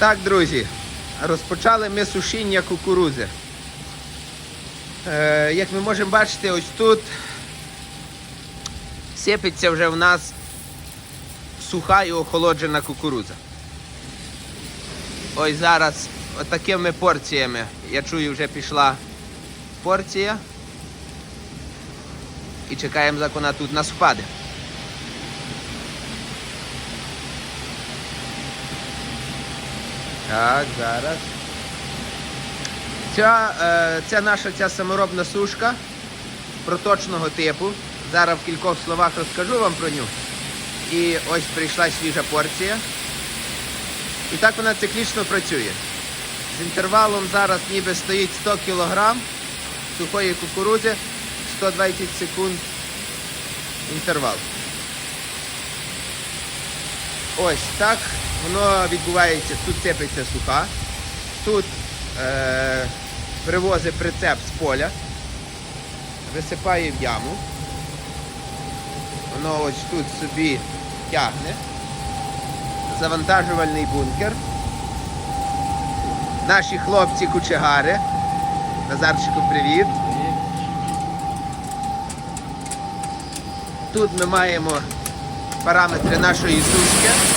Так, друзі, розпочали ми сушіння кукурудзи. Е, як ми можемо бачити, ось тут сипеться вже в нас суха і охолоджена кукурудза. Ось зараз отакими порціями. Я чую, вже пішла порція. І чекаємо, як вона тут нас впаде. Так, зараз. Ця, е, це наша ця саморобна сушка проточного типу. Зараз в кількох словах розкажу вам про нього. І ось прийшла свіжа порція. І так вона циклічно працює. З інтервалом зараз ніби стоїть 100 кг сухої кукурудзи, 120 секунд інтервал. Ось так воно відбувається. Тут сипеться суха, тут е, привозить прицеп з поля, висипає в яму. Воно ось тут собі тягне. Завантажувальний бункер. Наші хлопці кучегари. Назарчику, привіт. Тут ми маємо параметри нашої сушки.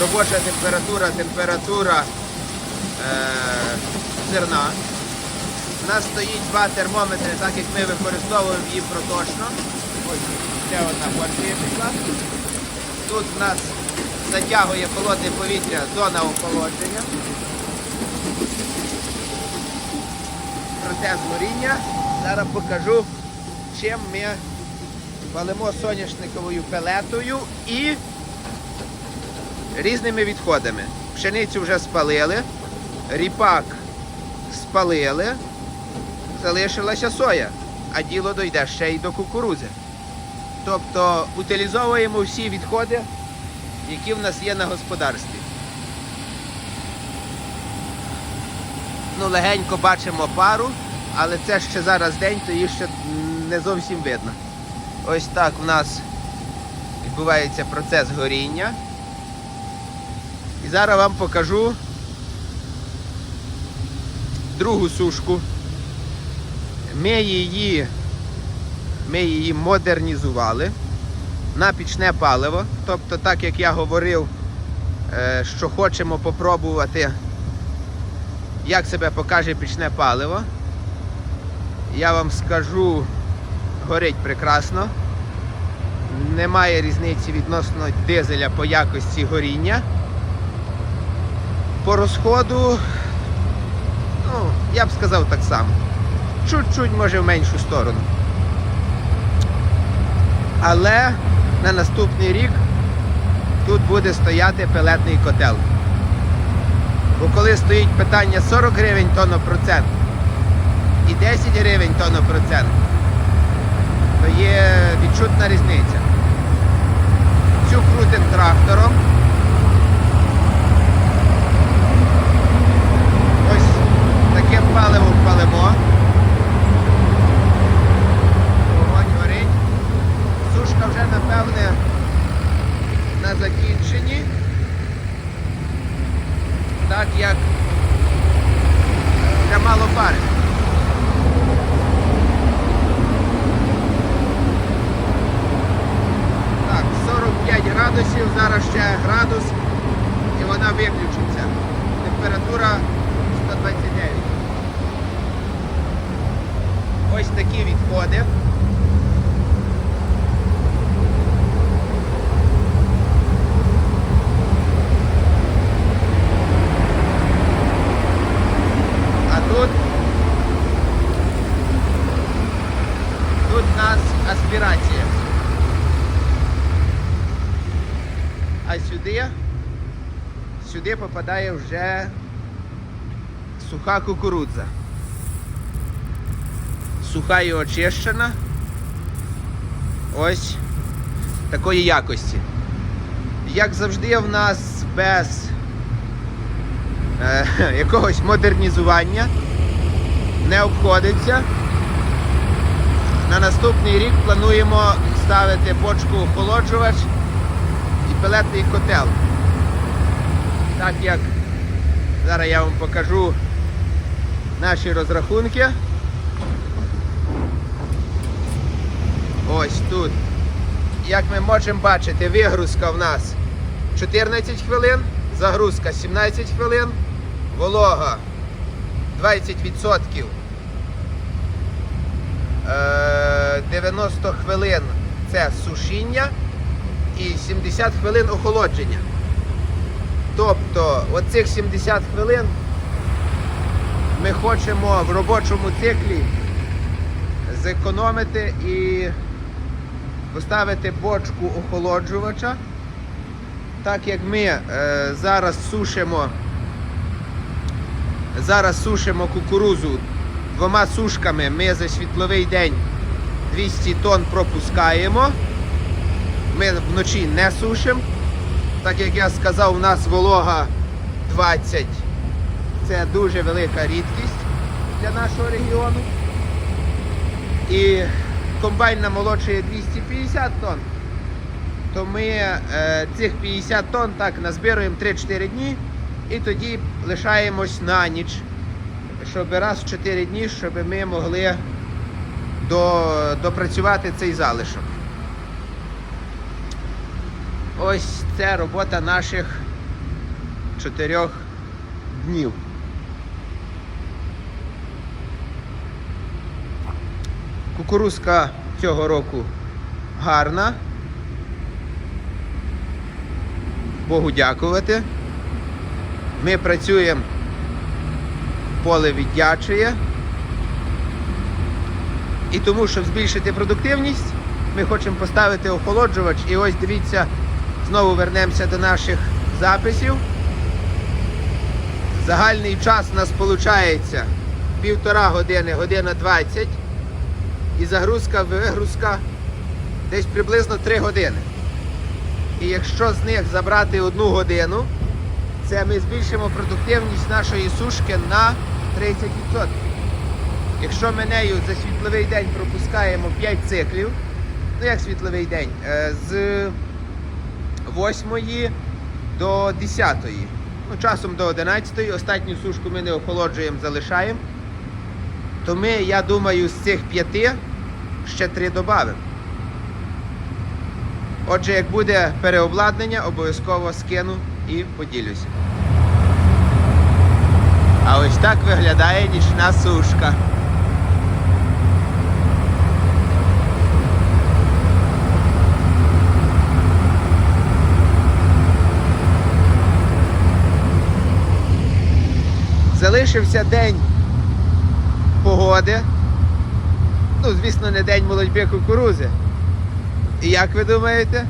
Робоча температура, температура е, зерна. У нас стоїть два термометри, так як ми використовуємо їх проточно. Ось ще одна порція пішла. Тут в нас затягує холодне повітря зона охолодження. Процес горіння. Зараз покажу, чим ми палимо соняшниковою пелетою і різними відходами. Пшеницю вже спалили, ріпак спалили, залишилася соя, а діло дойде ще й до кукурудзи. Тобто утилізовуємо всі відходи, які в нас є на господарстві. Ну, легенько бачимо пару, але це ще зараз день, то її ще не зовсім видно. Ось так в нас відбувається процес горіння. І зараз вам покажу другу сушку. Ми її, ми її модернізували на пічне паливо. Тобто, так як я говорив, е, що хочемо попробувати, як себе покаже пічне паливо. Я вам скажу, горить прекрасно. Немає різниці відносно дизеля по якості горіння. По розходу, ну, я б сказав так само. Чуть-чуть може в меншу сторону. Але на наступний рік тут буде стояти пелетний котел. Бо коли стоїть питання 40 гривень тоннопроцент і 10 гривень тоннопроцент, то є відчутна різниця. Цю крутим трактором. Ось таким паливом палимо. Вогонь горить. Сушка вже напевне на закінченні. Так як вже мало пари. Так, 45 градусів, зараз ще градус і вона виключиться. Температура 129. Ось такі відходи. А тут тут у нас аспірація. А сюди, сюди попадає вже суха кукурудза. Суха і очищена. Ось такої якості. Як завжди, в нас без е, якогось модернізування не обходиться. На наступний рік плануємо ставити бочку охолоджувач і пелетний котел. Так як Зараз я вам покажу наші розрахунки. Ось тут. Як ми можемо бачити, вигрузка в нас 14 хвилин, загрузка 17 хвилин, волога 20%. Е, 90 хвилин це сушіння і 70 хвилин охолодження. Тобто, оцих 70 хвилин ми хочемо в робочому циклі зекономити і поставити бочку охолоджувача. Так як ми е, зараз сушимо, зараз сушимо кукурузу двома сушками, ми за світловий день 200 тонн пропускаємо. Ми вночі не сушимо. Так як я сказав, у нас волога 20. Це дуже велика рідкість для нашого регіону. І комбайн намолочує 250 тонн. То ми е, цих 50 тонн так назбируємо 3-4 дні і тоді лишаємось на ніч, щоб раз в 4 дні, щоб ми могли до, допрацювати цей залишок. Ось це робота наших чотирьох днів. Кукурузка цього року гарна. Богу дякувати. Ми працюємо, поле віддячує. І тому, щоб збільшити продуктивність, ми хочемо поставити охолоджувач. І ось дивіться, знову вернемося до наших записів. Загальний час у нас виходить півтора години, година 20. І загрузка, вигрузка десь приблизно 3 години. І якщо з них забрати одну годину, це ми збільшимо продуктивність нашої сушки на 30%. Якщо ми нею за світловий день пропускаємо 5 циклів, ну як світловий день, е, з 8 до 10, ну часом до 11, останню сушку ми не охолоджуємо, залишаємо, то ми, я думаю, з цих 5 ще 3 додамо. Отже, як буде переобладнання, обов'язково скину і поділюся. А ось так виглядає нічна сушка. Залишився день погоди. Ну, звісно, не день молодьби кукурузи. І як ви думаєте?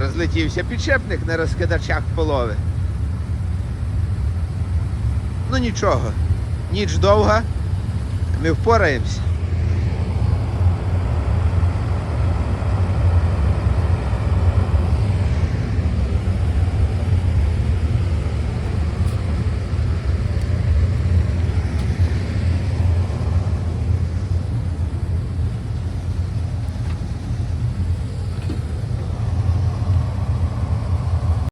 Розлетівся підшипник на розкидачах полови. Ну нічого, ніч довга, ми впораємося.